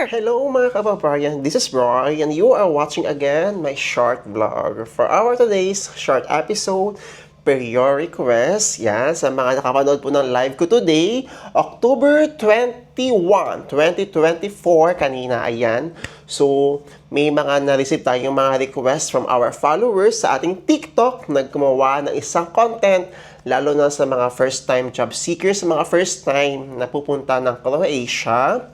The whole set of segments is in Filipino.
Char! Hello mga kababayan, this is Roy and you are watching again my short vlog. For our today's short episode, per your request, yan, sa mga nakapanood po ng live ko today, October 21, 2024, kanina, ayan. So, may mga na-receive tayong mga requests from our followers sa ating TikTok, nagkumawa ng isang content, lalo na sa mga first-time job seekers, sa mga first-time na pupunta ng Croatia.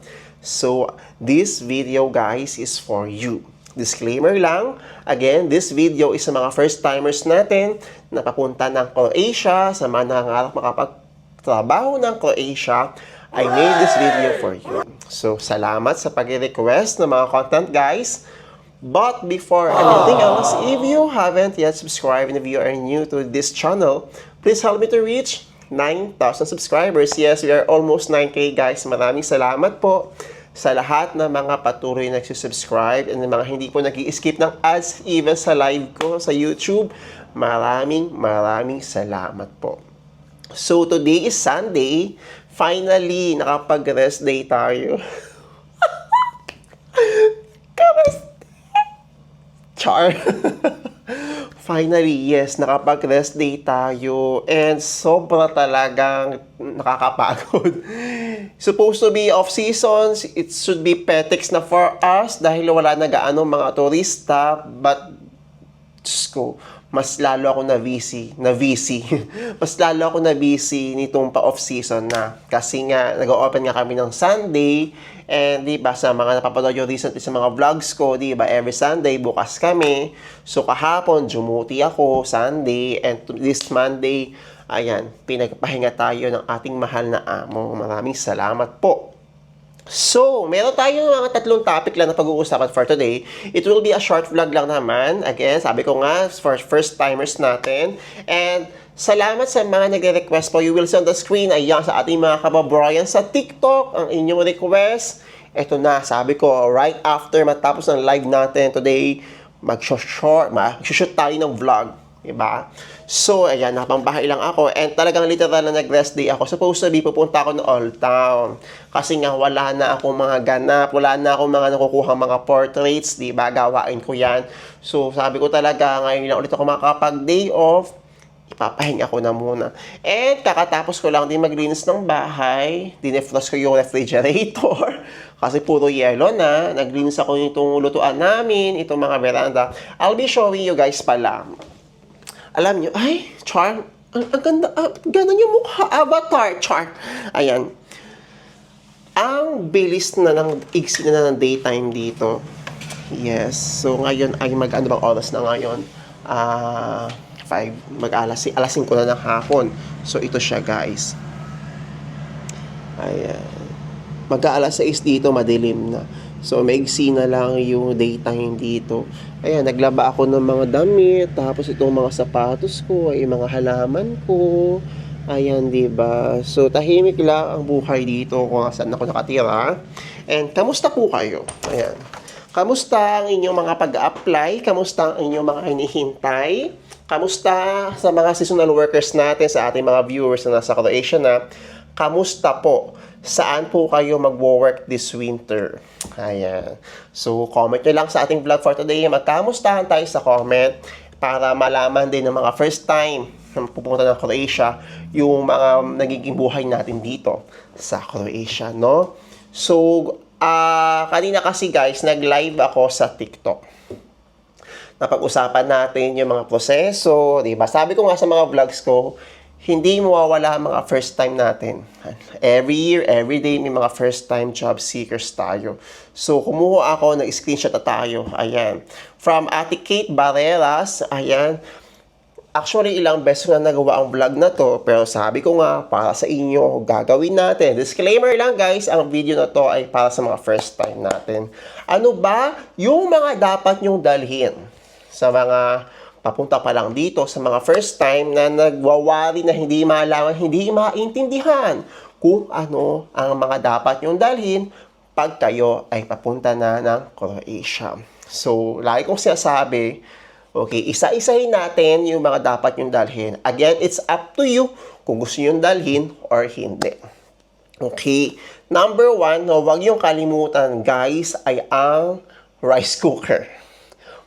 So, this video guys is for you. Disclaimer lang, again, this video is sa mga first-timers natin na papunta ng Croatia, sa mga nangangarap makapagtrabaho ng Croatia, I made this video for you. So, salamat sa pag-request ng mga content guys. But before anything else, if you haven't yet subscribed and if you are new to this channel, please help me to reach 9,000 subscribers. Yes, we are almost 9K guys. Maraming salamat po sa lahat ng mga patuloy na nagsusubscribe and mga hindi po nag skip ng ads even sa live ko sa YouTube. Maraming maraming salamat po. So today is Sunday. Finally, nakapag-rest day tayo. Char. Finally, yes, nakapag-rest day tayo and sobra talagang nakakapagod. Supposed to be off seasons, it should be petex na for us dahil wala na gaano mga turista, but Diyos ko, mas lalo ako na busy, na busy. mas lalo ako na busy nitong pa-off season na. Kasi nga, nag-open nga kami ng Sunday, and di ba, sa mga napapanood yung recently sa mga vlogs ko, di ba, every Sunday, bukas kami. So, kahapon, jumuti ako, Sunday, and this Monday, ayan, pinagpahinga tayo ng ating mahal na amo. Maraming salamat po. So, meron tayong mga tatlong topic lang na pag-uusapan for today. It will be a short vlog lang naman. Again, sabi ko nga, for first timers natin. And salamat sa mga nagre-request po. You will see on the screen, ayan, sa ating mga kababrayan sa TikTok, ang inyong request. Ito na, sabi ko, right after matapos ng live natin today, mag-short, mag-shoot tayo ng vlog. Diba? So, ayan, napambahay lang ako. And talagang literal na nag-rest day ako. Supposed to be, pupunta ako ng Old Town. Kasi nga, wala na akong mga ganap. Wala na akong mga nakukuha mga portraits. Diba? Gawain ko yan. So, sabi ko talaga, ngayon lang ulit ako makakapag-day off ipapahinga ko na muna. And kakatapos ko lang din maglinis ng bahay, dinefrost ko yung refrigerator kasi puro yelo na. Naglinis ako itong lutuan namin, itong mga veranda. I'll be showing you guys pala. Alam nyo, ay, Char, ang, ang ganda, ah, ganon yung mukha, avatar, Char. Ayan. Ang bilis na ng iksi na ng daytime dito. Yes. So, ngayon ay mag, ano bang oras na ngayon? Ah, 5, mag alas, alas 5 na ng hapon. So, ito siya, guys. Ayan. mag alas 6 dito, madilim na. So, maigsi na lang yung daytime dito. Ayan, naglaba ako ng mga damit. Tapos itong mga sapatos ko, ay mga halaman ko. Ayan, di ba? So, tahimik lang ang buhay dito kung saan ako nakatira. And, kamusta po kayo? Ayan. Kamusta ang inyong mga pag-apply? Kamusta ang inyong mga hinihintay? Kamusta sa mga seasonal workers natin, sa ating mga viewers na nasa Croatia na? Kamusta po? Saan po kayo magwo-work this winter? Ayan. So, comment nyo lang sa ating vlog for today. Magkamustahan tayo sa comment para malaman din ng mga first time na pupunta ng Croatia yung mga nagiging buhay natin dito sa Croatia, no? So, ah kanina kasi guys, nag-live ako sa TikTok napag-usapan natin yung mga proseso, di ba? Sabi ko nga sa mga vlogs ko, hindi mawawala ang mga first time natin. Every year, every day, may mga first time job seekers tayo. So, kumuha ako, nag-screenshot na tayo. Ayan. From Ate Kate Barreras, ayan. Actually, ilang beses nga nagawa ang vlog na to, pero sabi ko nga, para sa inyo, gagawin natin. Disclaimer lang guys, ang video na to ay para sa mga first time natin. Ano ba yung mga dapat nyong dalhin sa mga papunta pa lang dito, sa mga first time na nagwawari na hindi malaman, hindi maintindihan kung ano ang mga dapat nyong dalhin pag kayo ay papunta na ng Croatia. So, lagi kong sinasabi, Okay, isa-isahin natin yung mga dapat yung dalhin. Again, it's up to you kung gusto yung dalhin or hindi. Okay. Number one, no, huwag yung kalimutan, guys, ay ang rice cooker.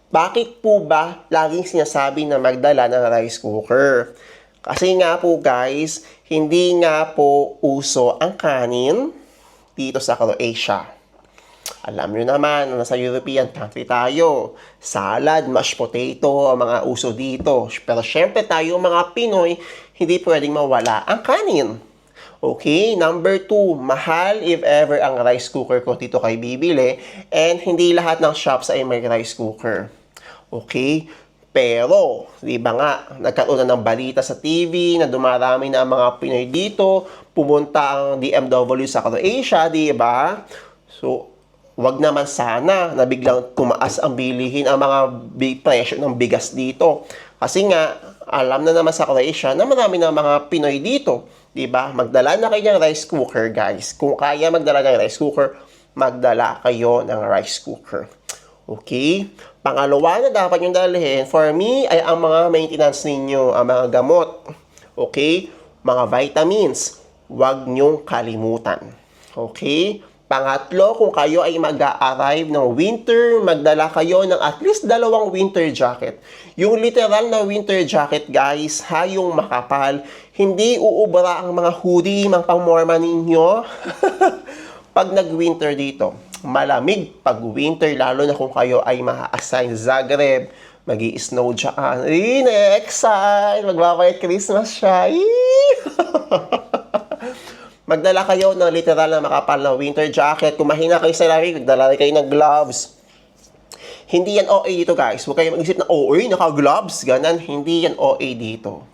Bakit po ba laging sinasabi na magdala ng rice cooker? Kasi nga po guys, hindi nga po uso ang kanin dito sa Croatia. Alam nyo naman, nasa European country tayo. Salad, mashed potato, mga uso dito. Pero syempre tayo mga Pinoy, hindi pwedeng mawala ang kanin. Okay, number two, mahal if ever ang rice cooker ko dito kay bibili and hindi lahat ng shops ay may rice cooker. Okay? Pero, di ba nga, nagkaroon na ng balita sa TV na dumarami na ang mga Pinoy dito, pumunta ang DMW sa Croatia, di ba? So, wag naman sana na biglang tumaas ang bilihin ang mga big presyo ng bigas dito. Kasi nga, alam na naman sa Croatia na marami na mga Pinoy dito. 'Di ba? Magdala na kayo ng rice cooker, guys. Kung kaya magdala ng rice cooker, magdala kayo ng rice cooker. Okay? Pangalawa na dapat yung dalhin, for me, ay ang mga maintenance ninyo, ang mga gamot. Okay? Mga vitamins. Huwag nyong kalimutan. Okay? Pangatlo, kung kayo ay mag-arrive ng winter, magdala kayo ng at least dalawang winter jacket. Yung literal na winter jacket, guys, ha, yung makapal, hindi uubra ang mga hoodie, mga pang-morma ninyo. pag nag-winter dito, malamig pag winter, lalo na kung kayo ay ma-assign sa Zagreb, mag snow dyan. Ay, na-excite! Magbabayat Christmas siya. Magdala kayo ng literal na makapal na winter jacket. Kung mahina kayo sa lamig, magdala kayo ng gloves. Hindi yan OA dito guys. Huwag kayo mag-isip na, uy, naka-gloves. Ganan. Hindi yan OA dito.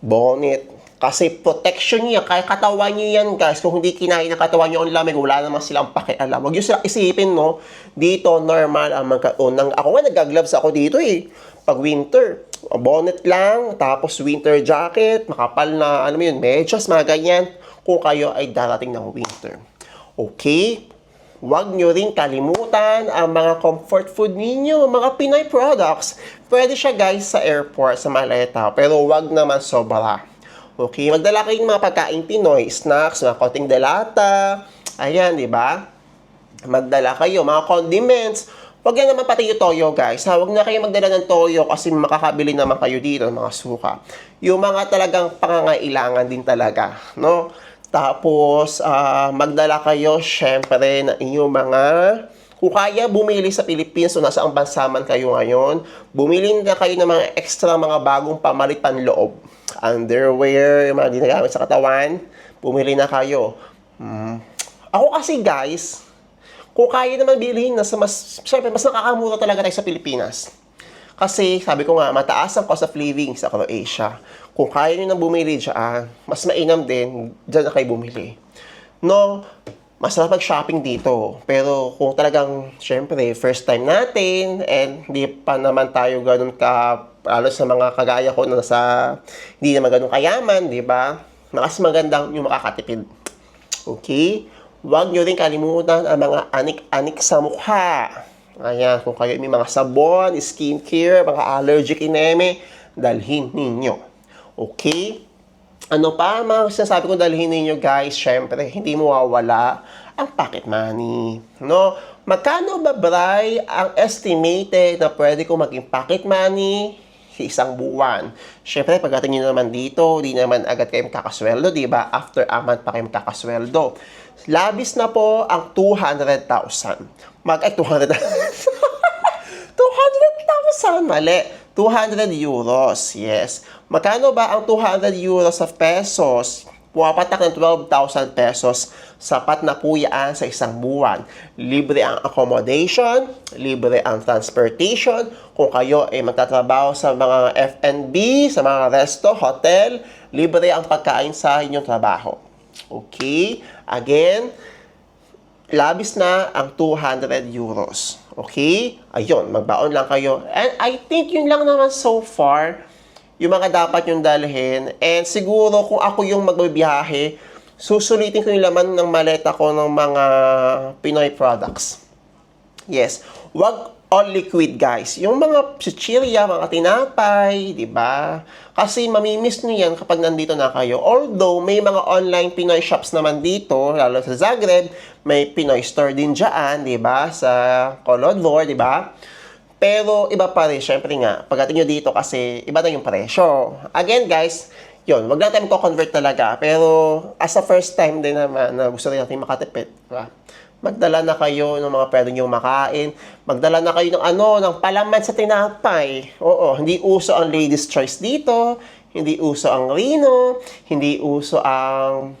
Bonnet. Kasi protection niya, kaya katawan niyo yan guys. Kung hindi kinain ng katawan niyo ang lamig, wala naman silang pakialam. Huwag niyo silang isipin, no? Dito, normal ang magkaroon ng... Ako nga, nag-gloves ako dito eh. Pag winter, bonnet lang, tapos winter jacket, makapal na, ano mo yun, medyas, mga ganyan kung kayo ay darating ng winter. Okay? Huwag nyo rin kalimutan ang mga comfort food ninyo, mga Pinoy products. Pwede siya guys sa airport, sa maleta, pero huwag naman sobra. Okay, magdala kayong mga pagkain Pinoy, snacks, mga konting delata, ayan, di ba? Magdala kayo, mga condiments, Huwag yan naman pati yung toyo, guys. Ha? Huwag na kayo magdala ng toyo kasi makakabili naman kayo dito ng mga suka. Yung mga talagang pangangailangan din talaga, no? Tapos, uh, magdala kayo, syempre, ng inyong mga... Kung kaya bumili sa Philippines o nasa ang bansa man kayo ngayon, bumili na kayo ng mga extra mga bagong pamalit panloob. Underwear, yung mga ginagamit sa katawan, bumili na kayo. Hmm. Ako kasi, guys, kung kaya naman bilhin na sa mas, syempre, mas nakakamura talaga tayo sa Pilipinas. Kasi, sabi ko nga, mataas ang cost of living sa Croatia. Kung kaya nyo nang bumili dyan, mas mainam din, dyan na kayo bumili. No, masarap mag-shopping dito. Pero kung talagang, syempre, first time natin, and hindi pa naman tayo ganun ka, lalo sa mga kagaya ko na nasa, hindi naman ganun kayaman, di ba? Mas magandang yung makakatipid. Okay? Huwag nyo rin kalimutan ang mga anik-anik sa mukha. Ayan, kung kayo may mga sabon, skincare, mga allergic ineme, dalhin ninyo. Okay? Ano pa mga sinasabi ko dalhin ninyo guys? Syempre, hindi mawawala ang pocket money. No? Magkano ba, Bray, ang estimated na pwede ko maging pocket money sa isang buwan. Syempre, pagdating nyo naman dito, di naman agad kayo kakasweldo, di ba? After a month pa kayo kakasweldo. Labis na po ang 200,000. Mag, ay, 200,000. 200,000, mali. 200 euros, yes. Magkano ba ang 200 euros sa pesos? Pumapatak ng 12,000 pesos. Sapat na po yan sa isang buwan. Libre ang accommodation, libre ang transportation. Kung kayo ay magtatrabaho sa mga F&B, sa mga resto, hotel, libre ang pagkain sa inyong trabaho. Okay? Again, labis na ang 200 euros. Okay? Ayun, magbaon lang kayo. And I think yun lang naman so far yung mga dapat yung dalhin. And siguro kung ako yung magbibiyahe, susulitin ko yung laman ng maleta ko ng mga Pinoy products. Yes. Wag all liquid guys. Yung mga chichirya, mga tinapay, di ba? Kasi mamimiss nyo yan kapag nandito na kayo. Although, may mga online Pinoy shops naman dito, lalo sa Zagreb, may Pinoy store din dyan, di ba? Sa Kolodvor, di ba? Pero iba pa rin, syempre nga, pagdating nyo dito kasi iba na yung presyo. Again guys, yun, wag lang tayo convert talaga. Pero as a first time din naman na gusto rin natin makatipid, di ba? Magdala na kayo ng mga pwede nyo makain. Magdala na kayo ng ano, ng palaman sa tinapay. Oo, hindi uso ang ladies choice dito. Hindi uso ang Rino. Hindi uso ang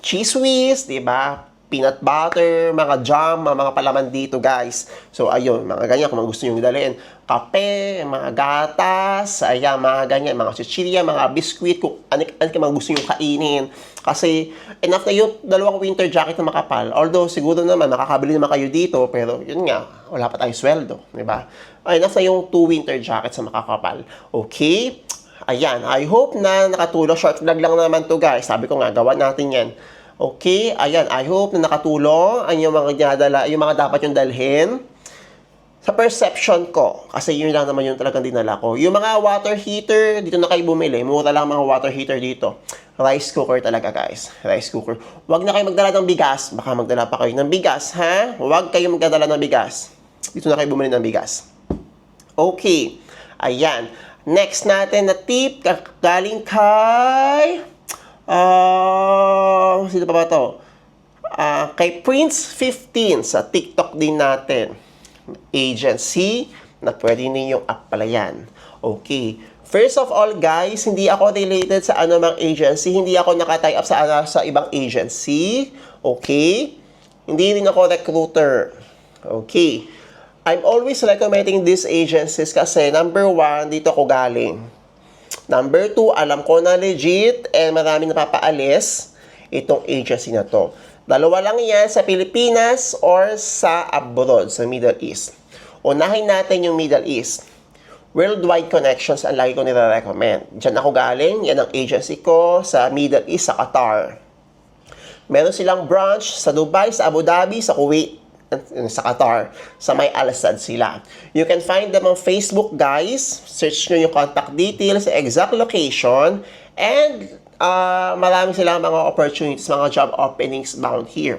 cheese whiz, di ba? Peanut butter, mga jam, mga, palaman dito, guys. So, ayun, mga ganyan, kung gusto nyo dalhin. Kape, mga gatas, ayan, mga ganyan, mga chichirya, mga biskuit, kung ano, ano mga gusto nyo kainin. Kasi, enough na yung dalawang winter jacket na makapal. Although, siguro naman, makakabili naman kayo dito, pero yun nga, wala pa tayong sweldo, di ba? Enough na yung two winter jackets na makakapal. Okay? Ayan, I hope na nakatulong. Short vlog lang naman to guys. Sabi ko nga, gawa natin yan. Okay, ayan, I hope na nakatulong ang yung mga dinadala, yung mga dapat yung dalhin. Sa perception ko, kasi yun lang naman yung talagang dinala ko. Yung mga water heater, dito na kayo bumili. Mura lang mga water heater dito. Rice cooker talaga, guys. Rice cooker. Huwag na kayo magdala ng bigas. Baka magdala pa kayo ng bigas, ha? Huwag kayo magdala ng bigas. Dito na kayo bumili ng bigas. Okay. Ayan. Next natin na tip, galing kay... Ah, sino pa ba to? Ah, kay Prince 15 sa TikTok din natin. Agency na pwede ninyong applyan. Okay. First of all, guys, hindi ako related sa anumang agency. Hindi ako nakatie up sa, ano, sa ibang agency. Okay? Hindi rin ako recruiter. Okay. I'm always recommending these agencies kasi number one, dito ako galing. Number two, alam ko na legit and marami napapaalis itong agency na to. Dalawa lang yan sa Pilipinas or sa abroad, sa Middle East. Unahin natin yung Middle East. Worldwide Connections ang lagi ko nire-recommend. Diyan ako galing, yan ang agency ko sa Middle East, sa Qatar. Meron silang branch sa Dubai, sa Abu Dhabi, sa Kuwait, sa Qatar, sa may Al sila. You can find them on Facebook, guys. Search nyo yung contact details, exact location, and uh, marami silang mga opportunities, mga job openings bound here.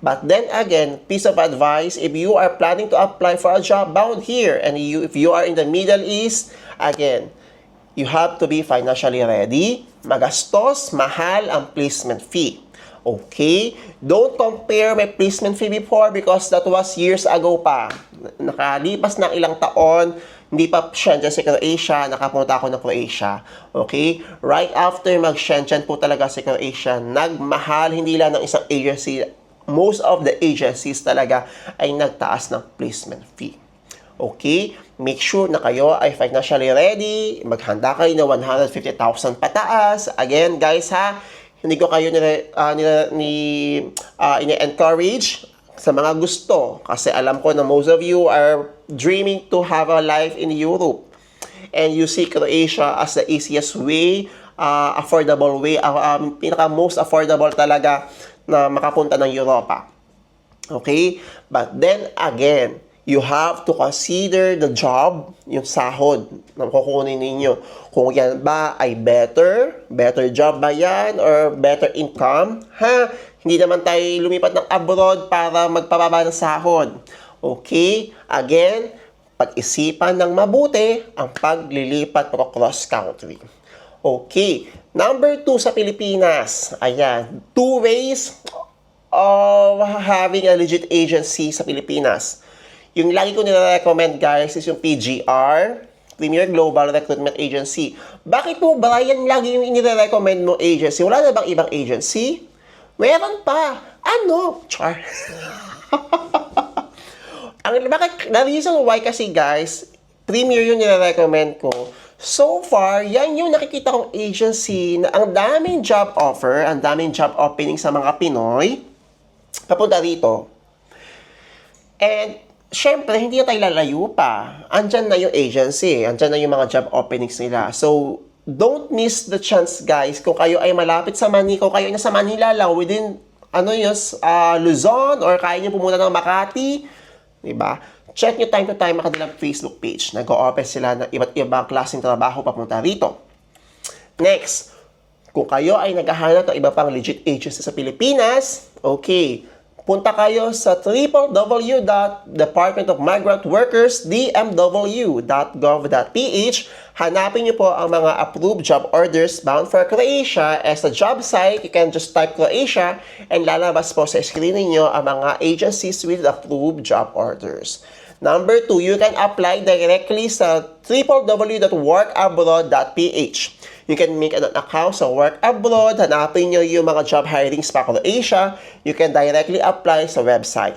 But then again, piece of advice, if you are planning to apply for a job bound here, and you, if you are in the Middle East, again, you have to be financially ready. Magastos, mahal ang placement fee. Okay? Don't compare my placement fee before because that was years ago pa. Nakalipas ng ilang taon, hindi pa Shenzhen si Croatia, nakapunta ako ng Croatia. Okay? Right after mag-Shenzhen po talaga si Croatia, nagmahal, hindi lang ng isang agency, most of the agencies talaga ay nagtaas ng placement fee. Okay? Make sure na kayo ay financially ready. Maghanda kayo na 150,000 pataas. Again, guys ha, hindi ko kayo nire, uh, nire, ni uh, ini-encourage sa mga gusto. Kasi alam ko na most of you are dreaming to have a life in Europe. And you see Croatia as the easiest way, uh, affordable way, uh, um, pinaka most affordable talaga na makapunta ng Europa. Okay? But then again, you have to consider the job, yung sahod na kukunin ninyo. Kung yan ba ay better, better job ba yan, or better income, ha? Hindi naman tayo lumipat ng abroad para magpababa ng sahod. Okay? Again, pag-isipan ng mabuti ang paglilipat pro cross country. Okay. Number two sa Pilipinas. Ayan. Two ways of having a legit agency sa Pilipinas. Yung lagi ko nire-recommend guys is yung PGR, Premier Global Recruitment Agency. Bakit po Brian lagi yung inire-recommend mo agency? Wala na bang ibang agency? Meron pa. Ano? Char. Ang bakit, the reason why kasi guys, Premier yung nire-recommend ko. So far, yan yung nakikita kong agency na ang daming job offer, ang daming job opening sa mga Pinoy, papunta rito. And, syempre, hindi na tayo lalayo pa. Andyan na yung agency, andyan na yung mga job openings nila. So, don't miss the chance, guys. Kung kayo ay malapit sa Manila, kung kayo ay nasa Manila lang, within, ano yun, uh, Luzon, or kaya nyo pumunta ng Makati, Diba? check nyo time to time ang kanilang Facebook page. Nag-o-open sila ng iba't ibang klaseng trabaho papunta rito. Next, kung kayo ay naghahanap ng iba pang legit agency sa Pilipinas, okay, punta kayo sa www.Department of Migrant Workers, dmw.gov.ph. Hanapin niyo po ang mga approved job orders bound for Croatia. As a job site, you can just type Croatia and lalabas po sa screen ninyo ang mga agencies with approved job orders. Number two, you can apply directly sa www.workabroad.ph. You can make an account sa Work Abroad, hanapin nyo yung mga job hirings pa Asia. You can directly apply sa website.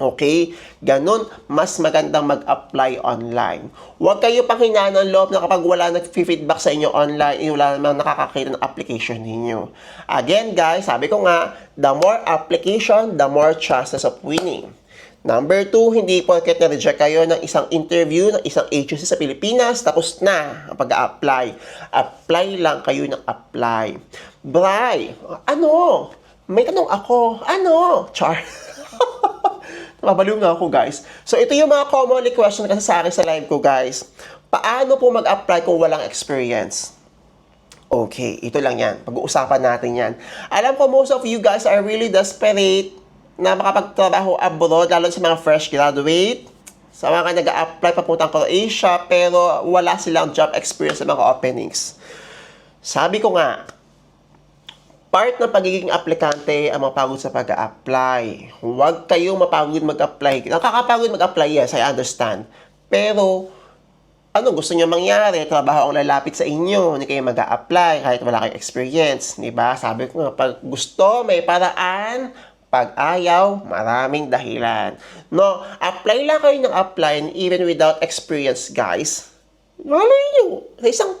Okay? Ganon, mas magandang mag-apply online. Huwag kayo panghinaan ng loob na kapag wala nag-feedback sa inyo online, eh, wala namang nakakakita ng application ninyo. Again, guys, sabi ko nga, the more application, the more chances of winning. Number two, hindi porket na-reject kayo ng isang interview ng isang agency sa Pilipinas, tapos na ang pag-apply. Apply lang kayo ng apply. Bray, ano? May tanong ako. Ano? Char. Mabaliw nga ako, guys. So, ito yung mga commonly question kasi sa akin sa live ko, guys. Paano po mag-apply kung walang experience? Okay, ito lang yan. Pag-uusapan natin yan. Alam ko most of you guys are really desperate na makapagtrabaho abroad, lalo sa mga fresh graduate, sa mga nag-a-apply papuntang Croatia, pero wala silang job experience sa mga openings. Sabi ko nga, part ng pagiging aplikante ang mapagod sa pag-a-apply. Huwag kayong mapagod mag-apply. Nakakapagod mag-apply, yes, I understand. Pero, ano gusto niyo mangyari? Trabaho ang lalapit sa inyo, hindi kayo mag apply kahit wala kayong experience. Ba? Sabi ko nga, pag gusto, may paraan, pag ayaw, maraming dahilan. No, apply lang kayo ng apply even without experience, guys. Malay nyo, sa isang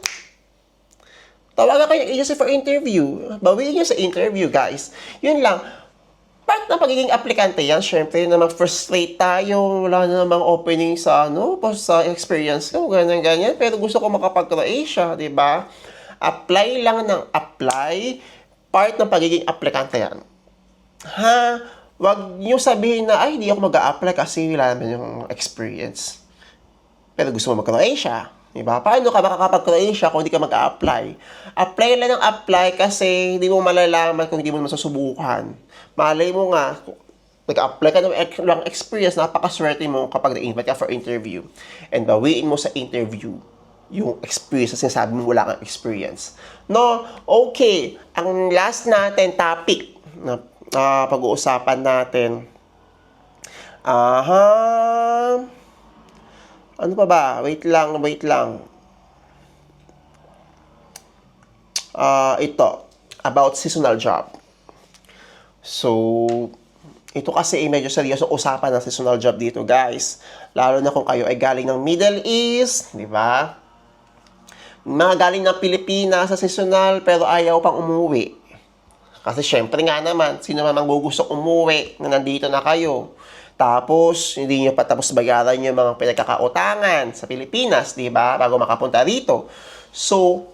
tawagan kayo ng agency for interview. Bawiin nyo sa interview, guys. Yun lang. Part ng pagiging aplikante yan, syempre, na mag-frustrate tayo, wala na namang opening sa, ano, sa experience ko, ganyan, ganyan. Pero gusto ko makapag-Croatia, di ba? Apply lang ng apply. Part ng pagiging aplikante yan ha, wag niyo sabihin na, ay, hindi ako mag apply kasi wala naman yung experience. Pero gusto mo mag-Croatia. Diba? Paano ka makakapag-Croatia kung hindi ka mag-apply? Apply lang ng apply kasi hindi mo malalaman kung hindi mo masusubukan. Malay mo nga, nag-apply ka ng lang experience, napakaswerte mo kapag na-invite ka for interview. And bawiin mo sa interview yung experience na sinasabi mo wala kang experience. No? Okay. Ang last natin topic na uh, pag-uusapan natin. Aha. Ano pa ba? Wait lang, wait lang. Uh, ito, about seasonal job. So, ito kasi ay medyo seryoso usapan ng seasonal job dito, guys. Lalo na kung kayo ay galing ng Middle East, di ba? Mga galing ng Pilipinas sa seasonal pero ayaw pang umuwi. Kasi syempre nga naman, sino man gusto umuwi na nandito na kayo. Tapos, hindi nyo pa tapos bayaran yung mga pinagkakautangan sa Pilipinas, di ba? Bago makapunta rito. So,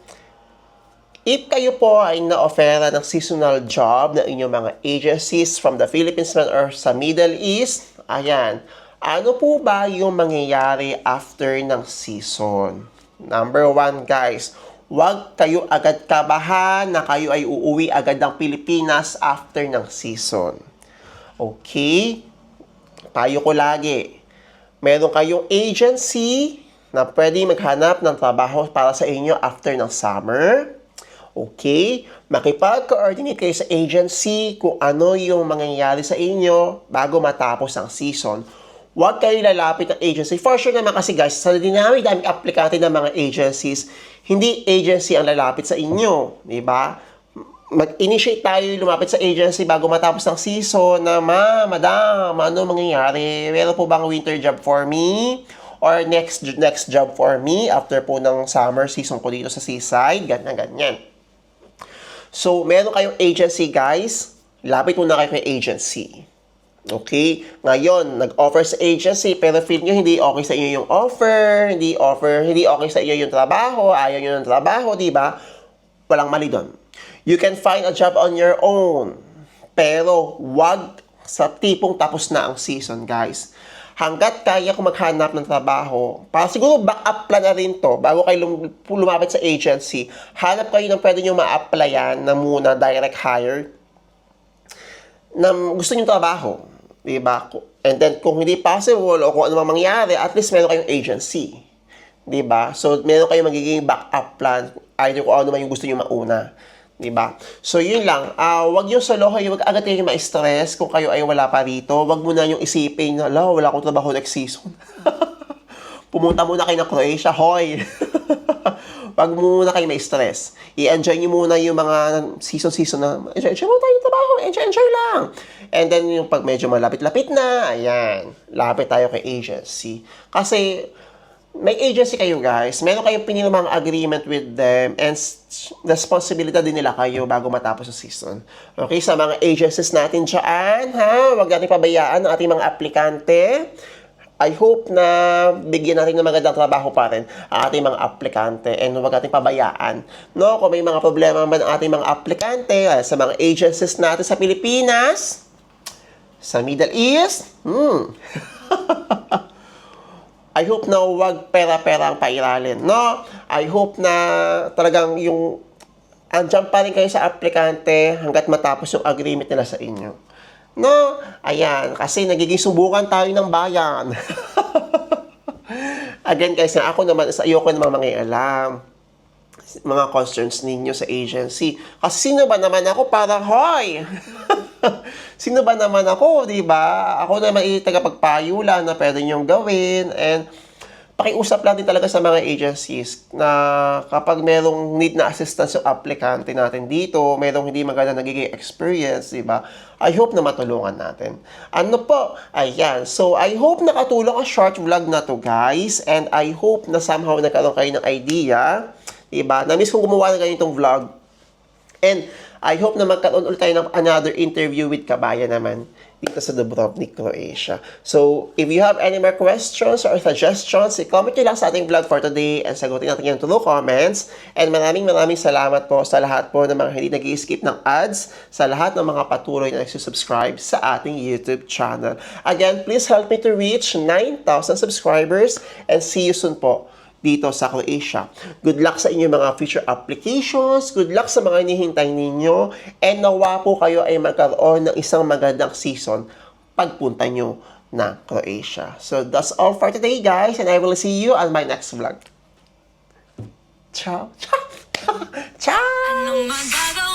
if kayo po ay na-offera ng seasonal job ng inyong mga agencies from the Philippines man or sa Middle East, ayan, ano po ba yung mangyayari after ng season? Number one, guys, Huwag kayo agad kabahan na kayo ay uuwi agad ng Pilipinas after ng season. Okay? Tayo ko lagi. Meron kayong agency na pwede maghanap ng trabaho para sa inyo after ng summer. Okay? Makipag-coordinate kayo sa agency kung ano yung mangyayari sa inyo bago matapos ang season Huwag kayo lalapit ng agency. For sure naman kasi guys, sa dinami daming aplikante ng mga agencies, hindi agency ang lalapit sa inyo. Di ba? Mag-initiate tayo lumapit sa agency bago matapos ng season na, ma, madam, ano mangyayari? Meron po bang winter job for me? Or next next job for me after po ng summer season ko dito sa seaside? Ganyan, ganyan. So, meron kayong agency guys, lapit muna kayo kay agency. Okay? Ngayon, nag-offer sa agency pero feel nyo hindi okay sa inyo yung offer, hindi offer, hindi okay sa inyo yung trabaho, ayaw nyo ng trabaho, di ba? Walang mali doon. You can find a job on your own. Pero wag sa tipong tapos na ang season, guys. hanggat kaya ko maghanap ng trabaho, para siguro backup plan na rin to, bago kayo lum- lumapit sa agency, hanap kayo ng pwede nyo ma-applyan na muna direct hire na gusto nyo trabaho. Di ba? And then, kung hindi possible o kung ano mang mangyari, at least meron kayong agency. Di ba? So, meron kayong magiging backup plan either kung ano man yung gusto nyo mauna. Di ba? So, yun lang. Ah, wag solo kayo, wag agad kayo ma-stress kung kayo ay wala pa rito. Wag muna yung isipin na, ala, wala akong trabaho next season. Pumunta muna kayo ng Croatia, hoy! Wag muna kayo may stress. I-enjoy nyo muna yung mga season-season na, enjoy, enjoy muna tayo trabaho, enjoy, enjoy lang. And then yung pag medyo malapit-lapit na, ayan, lapit tayo kay agency. Kasi, may agency kayo guys, meron kayong pinirmang agreement with them and responsibility din nila kayo bago matapos ang season. Okay, sa mga agencies natin dyan, ha, huwag natin pabayaan ang ating mga aplikante. I hope na bigyan natin ng magandang trabaho pa rin ang ating mga aplikante and huwag natin pabayaan. No, kung may mga problema man ang ating mga aplikante ah, sa mga agencies natin sa Pilipinas, sa Middle East, hmm, I hope na wag pera-pera ang pairalin, no? I hope na talagang yung andyan pa rin kayo sa aplikante hanggat matapos yung agreement nila sa inyo. No? Ayan, kasi nagiging subukan tayo ng bayan. Again guys, na ako naman, sa ayoko namang mangialam mga concerns ninyo sa agency. Kasi sino ba naman ako para, hoy! sino ba naman ako, di ba? Ako naman yung tagapagpayo lang na pwede niyong gawin. And pakiusap lang din talaga sa mga agencies na kapag merong need na assistance yung applicante natin dito, merong hindi maganda nagiging experience, di ba? I hope na matulungan natin. Ano po? Ayan. So, I hope nakatulong ang short vlog na to, guys. And I hope na somehow nagkaroon kayo ng idea, di ba? Na-miss kong gumawa ng ganitong vlog. And I hope na magkaroon ulit tayo ng another interview with Kabaya naman dito sa Dubrovnik, Croatia. So, if you have any more questions or suggestions, i-comment nyo lang sa ating vlog for today and sagutin natin yan through comments. And maraming maraming salamat po sa lahat po ng mga hindi nag skip ng ads, sa lahat ng mga patuloy na nagsusubscribe sa ating YouTube channel. Again, please help me to reach 9,000 subscribers and see you soon po dito sa Croatia. Good luck sa inyong mga future applications. Good luck sa mga hinihintay ninyo. And nawa po kayo ay magkaroon ng isang magandang season pagpunta nyo na Croatia. So that's all for today guys and I will see you on my next vlog. Ciao. Ciao. Ciao.